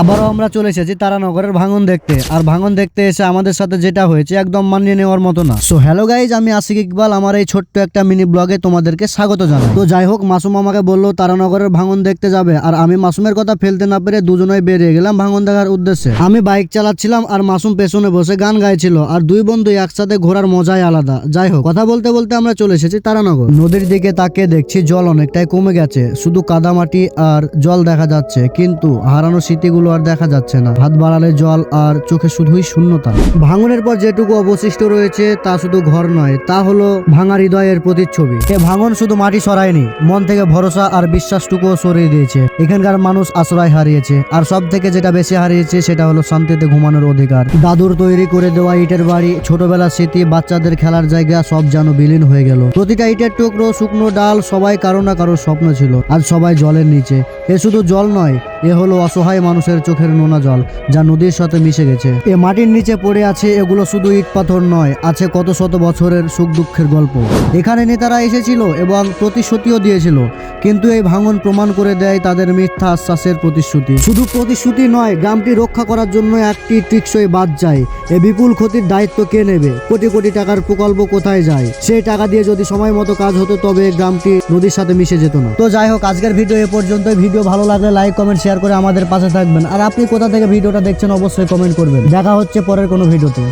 আবারও আমরা চলে এসেছি তারানগরের ভাঙন দেখতে। আর ভাঙন দেখতে এসে আমাদের সাথে যেটা হয়েছে একদম মানিয়ে নেওয়ার মতো না। সো হ্যালো গাইজ আমি আশিক ইকবাল। আমার এই ছোট্ট একটা মিনি ব্লগে তোমাদেরকে স্বাগত জানাই। তো যাই হোক, মাসুম আমাকে বলল, তারানগরের ভাঙন দেখতে যাবে। আর আমি মাসুমের কথা ফেলতে না পেরে দুজনেই বেরিয়ে গেলাম ভাঙন দেখার উদ্দেশ্যে। আমি বাইক চালাচ্ছিলাম আর মাসুম পেছনে বসে গান গাইছিল। আর দুই বন্ধু একসাথে ঘোরার মজাই আলাদা। যাই হোক, কথা বলতে বলতে আমরা চলে এসেছি তারানগর। নদীর দিকে তাকিয়ে দেখছি জল অনেকটাই কমে গেছে। শুধু কাদামাটি আর জল দেখা যাচ্ছে। কিন্তু হারানো স্মৃতিগুলো আর দেখা যাচ্ছে না। হাত বাড়ালে জল আর চোখে শুধুই শূন্যতা। ভাঙনের পর যেটুকু অবশিষ্ট রয়েছে, তা শুধু ঘর নয়, তা হলো ভাঙা হৃদয়ের প্রতিচ্ছবি। এ ভাঙন শুধু মাটি সরায়নি, মন থেকে ভরসা আর বিশ্বাসটুকুও সরিয়ে দিয়েছে। এখানকার মানুষ আশ্রয় হারিয়েছে, আর সব থেকে যেটা বেশি হারিয়েছে সেটা হলো শান্তিতে ঘুমানোর অধিকার। দাদুর তৈরি করে দেওয়া ইটের বাড়ি, ছোটবেলার স্মৃতি, বাচ্চাদের খেলার জায়গা, সব যেন বিলীন হয়ে গেল। প্রতিটা ইটের টুকরো, শুকনো ডাল, সবাই কারও না কারও স্বপ্ন ছিল, আর সবাই জলের নিচে। এ শুধু জল নয় এ হলো অসহায় মানুষের চোখের নোনা জল, যা নদীর সাথে মিশে গেছে। এ মাটির নিচে পড়ে আছে এগুলো শুধু ইট পাথর নয়, আছে কত শত বছরের সুখ দুঃখের গল্প। এখানে নেতারা এসেছিল এবং প্রতিশ্রুতিও দিয়েছিল, কিন্তু এই ভাঙন প্রমাণ করে দেয় তাদের মিথ্যা আশ্বাসের প্রতিশ্রুতি। শুধু প্রতিশ্রুতি নয়, গ্রামটি রক্ষা করার জন্য একটি টিকসই বাদ যায়। এ বিপুল ক্ষতির দায়িত্ব কে নেবে? কোটি কোটি টাকার প্রকল্প কোথায় যায়? সেই টাকা দিয়ে যদি সময় মতো কাজ হতো, তবে গ্রামটি নদীর সাথে মিশে যেত না। তো যাই হোক, আজকের ভিডিও এ পর্যন্ত ভিডিও ভালো লাগলে লাইক কমেন্ট শেয়ার করে আমাদের পাশে থাকবেন। আর আপনি কোথা থেকে ভিডিওটা দেখছেন অবশ্যই কমেন্ট করবেন। দেখা হচ্ছে পরের কোনো ভিডিওতে।